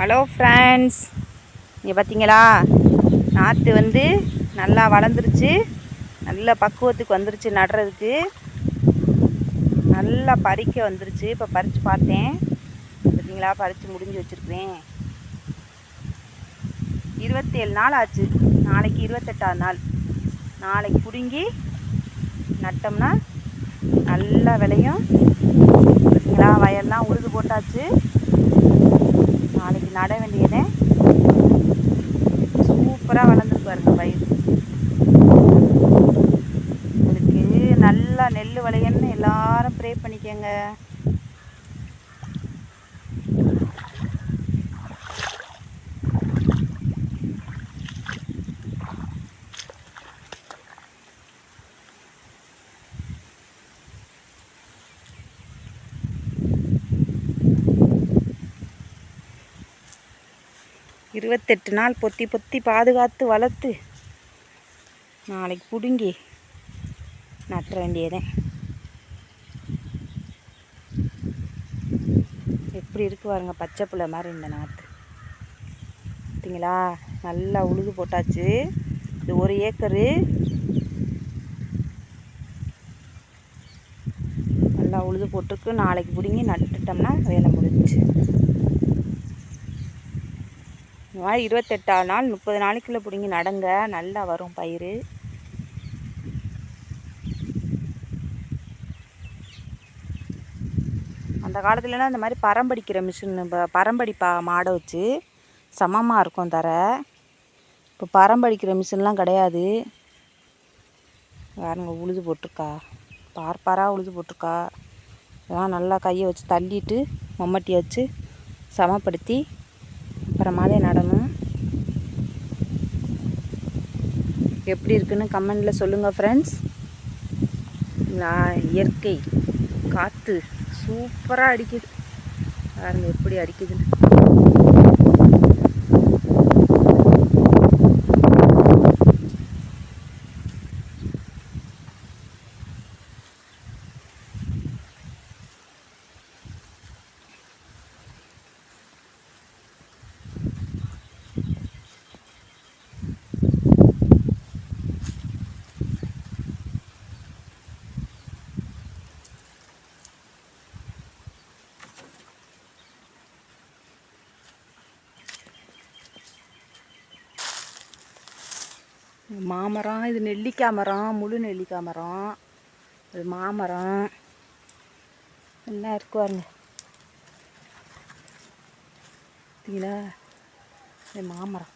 Hello friends இங்கே பார்த்தீங்களா நாற்று வந்து நல்லா வளர்ந்துருச்சு. நல்ல பக்குவத்துக்கு வந்துருச்சு நடுறதுக்கு. நல்லா பறிக்க வந்துருச்சு. இப்போ பறித்து பார்த்தேன். பார்த்தீங்களா பறித்து முடிஞ்சு வச்சுருக்கிறேன். இருபத்தேழு நாள் ஆச்சு. நாளைக்கு இருபத்தெட்டாவது நாள். நாளைக்கு பிடுங்கி நட்டோம்னா நல்லா விளையும் பார்த்தீங்களா வயல்லாம் உழுது போட்டாச்சு. நட இருபத்தெட்டு நாள் பொத்தி பொத்தி பாதுகாத்து வளர்த்து. நாளைக்கு பிடுங்கி. நட்டுற வேண்டியதேன் எப்படி இருக்கு பாருங்க பச்சை பிள்ளை மாதிரி இந்த நாற்று பார்த்தீங்களா நல்லா உழுது போட்டாச்சு. இது ஒரு ஏக்கரு. நல்லா உழுது போட்டிருக்கு. நாளைக்கு பிடுங்கி நட்டுட்டோம்னா வேலை முடிஞ்சு இந்த மாதிரி இருபத்தெட்டாவது நாள் முப்பது நாளைக்குள்ளே பிடிங்கி நடங்க. நல்லா வரும் பயிர் அந்த காலத்துலலாம் இந்த மாதிரி பரம்படிக்கிற மிஷின் பரம்படிப்பா மாடை வச்சு சமமாக இருக்கும் தர. இப்போ பரம்படிக்கிற மிஷின்லாம் கிடையாது. வேறுங்க உழுது போட்டிருக்கா. பார்ப்பாராக உழுது போட்டிருக்கா. இதெல்லாம் நல்லா கையை வச்சு தள்ளிட்டு மம்மட்டியை வச்சு சமப்படுத்தி அப்புறமாதே நடணும். எப்படி இருக்குன்னு கமெண்டில் சொல்லுங்கள் ஃப்ரெண்ட்ஸ் இயற்கை காற்று சூப்பராக அடிக்குது. பாருங்கள் எப்படி அடிக்குதுன்னு. மாமரம் இது நெல்லிக்காய் மரம் முழு நெல்லிக்காய் மரம் இது மாமரம். எல்லாம் இருக்கு பாருங்க. பார்த்தீங்களா இது மாமரம்.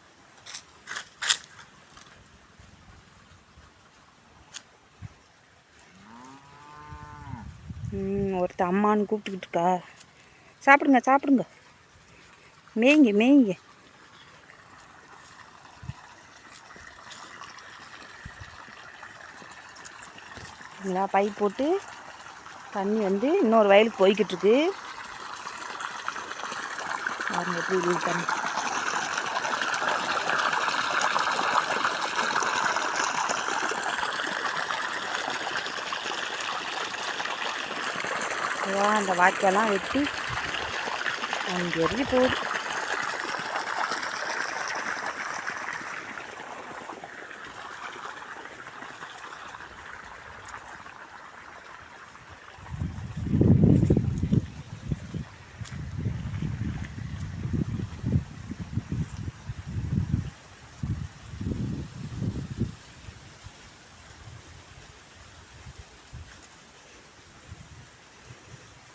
ம் ஒருத்த அம்மான்னு கூப்பிட்டுக்கிட்டு இருக்கா. சாப்பிடுங்க சாப்பிடுங்க. மேய்ங்க மேய்ங்க. பார்த்தீங்களா பைப் போட்டு தண்ணி வந்து இன்னொரு வயலுக்கு போய்கிட்டு இருக்கு பாருங்க எப்படி தண்ணி அந்த வாக்கெல்லாம் வெட்டி அங்கே எறிஞ்சு போகுது.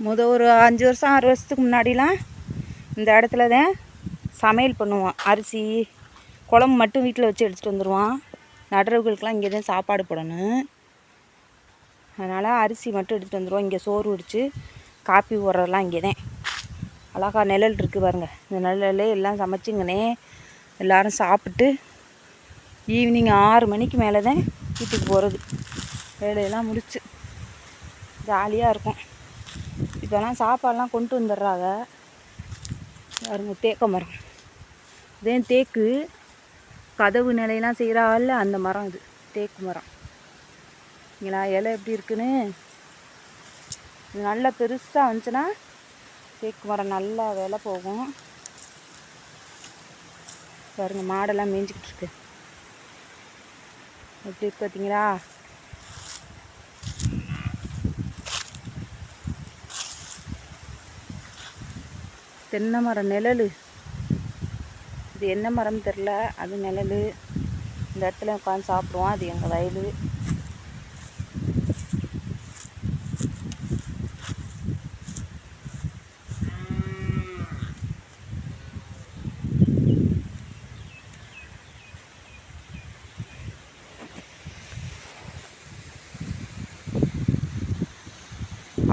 முத ஒரு அஞ்சு வருஷம் ஆறு வருஷத்துக்கு முன்னாடிலாம் இந்த இடத்துல தான் சமையல் பண்ணுவான். அரிசி குழம்பு மட்டும் வீட்டில் வச்சு எடுத்துகிட்டு வந்துடுவான் நடுறவுகளுக்கெலாம் இங்கே தான் சாப்பாடு போடணும். அதனால் அரிசி மட்டும் எடுத்துகிட்டு வந்துடுவோம் இங்கே சோறு வடித்து காப்பி போடுறதெல்லாம் இங்கே தான். அழகா நிழல் இருக்குது பாருங்கள் இந்த நிழல்லே எல்லாம் சமைச்சிங்கனே எல்லோரும் சாப்பிட்டு ஈவினிங் ஆறு மணிக்கு மேலே தான் வீட்டுக்கு போகிறது வேலையெல்லாம் முடிச்சு ஜாலியாக இருக்கும். இப்போலாம் சாப்பாடெலாம் கொண்டு வந்துடுறாங்க. பாருங்க தேக்க மரம். இதே தேக்கு கதவு நிலையெல்லாம் செய்கிறாள் அந்த மரம் இது தேக்கு மரம். இங்களா இலை எப்படி இருக்குன்னு? இது நல்லா பெருசாக வந்துச்சுன்னா தேக்கு மரம் நல்லா விலை போகும். பாருங்கள் மாடெல்லாம் மேய்ஞ்சிக்கிட்டு இருக்கு. எப்படி இருக்கு பார்த்தீங்களா? தென்னை மரம் நிழல். இது என்ன மரம் தெரில அது நிழல். இந்த இடத்துல உட்காந்து சாப்பிடுவோம். அது எங்கள் வயல்.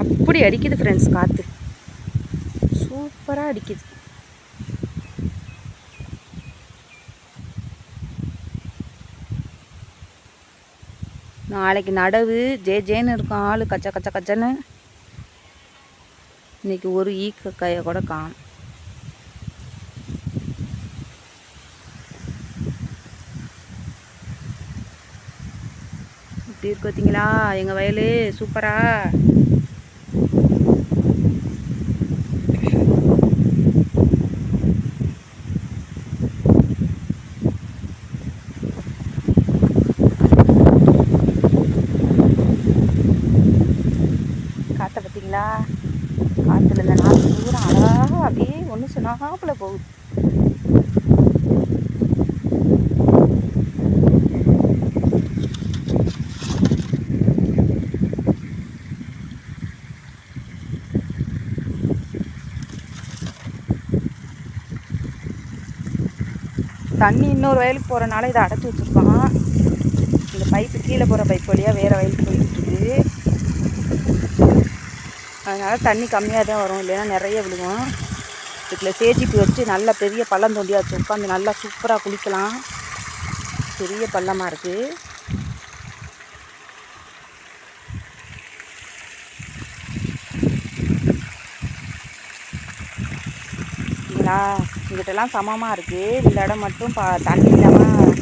அப்படி அடிக்குது ஃப்ரெண்ட்ஸ் காற்று சூப்பராக அடிக்குது. நாளைக்கு நடவு ஜே ஜேன்னு இருக்கும் ஆள் கச்ச கச்ச கச்சன்னு. இன்னைக்கு ஒரு ஈக்க கையை கூட காணும். இப்படி இருக்கு பார்த்தீங்களா எங்கள் வயல் சூப்பரா காற்றை பார்த்தீங்களா காற்றுல இந்த நாற்று பூரா அழகாக அப்படியே ஒன்று போகுது. தண்ணி இன்னொரு வயலுக்கு போகிறனால இதை அடைச்சி வச்சுருப்பான். இந்த பைப்பு கீழே போகிற பைப் வழியாக வேறு வயலுக்கு போயிட்டு இருக்குது. அதனால் தண்ணி கம்மியாக தான் வரும் இல்லைன்னா நிறைய விழுவோம் இதில் சேஜிப்பு வச்சு நல்லா பெரிய பள்ளம் தோண்டியாக வச்சு உட்காந்து நல்லா சூப்பராக குளிக்கலாம். பெரிய பள்ளமாக இருக்குது பார்த்தீங்களா இங்கிட்டலாம் சமமாக இருக்குது இந்த இடம் மட்டும் பா தண்ணி இல்லாமல்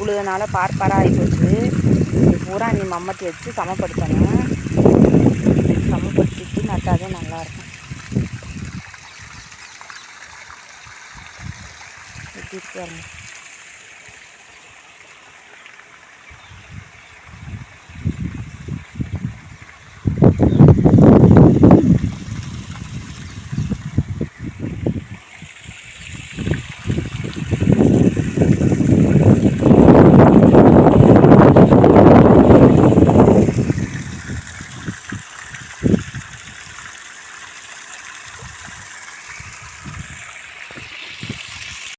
உழுதுனால பார்ப்பாராக ஆகி போச்சு. இது பூரா நீ மம்மட்டி வச்சு சமப்படுத்தணும். சமப்படுத்திட்டு நட்டாதே நல்லாயிருக்கும் எப்படி இருக்கு பாருங்க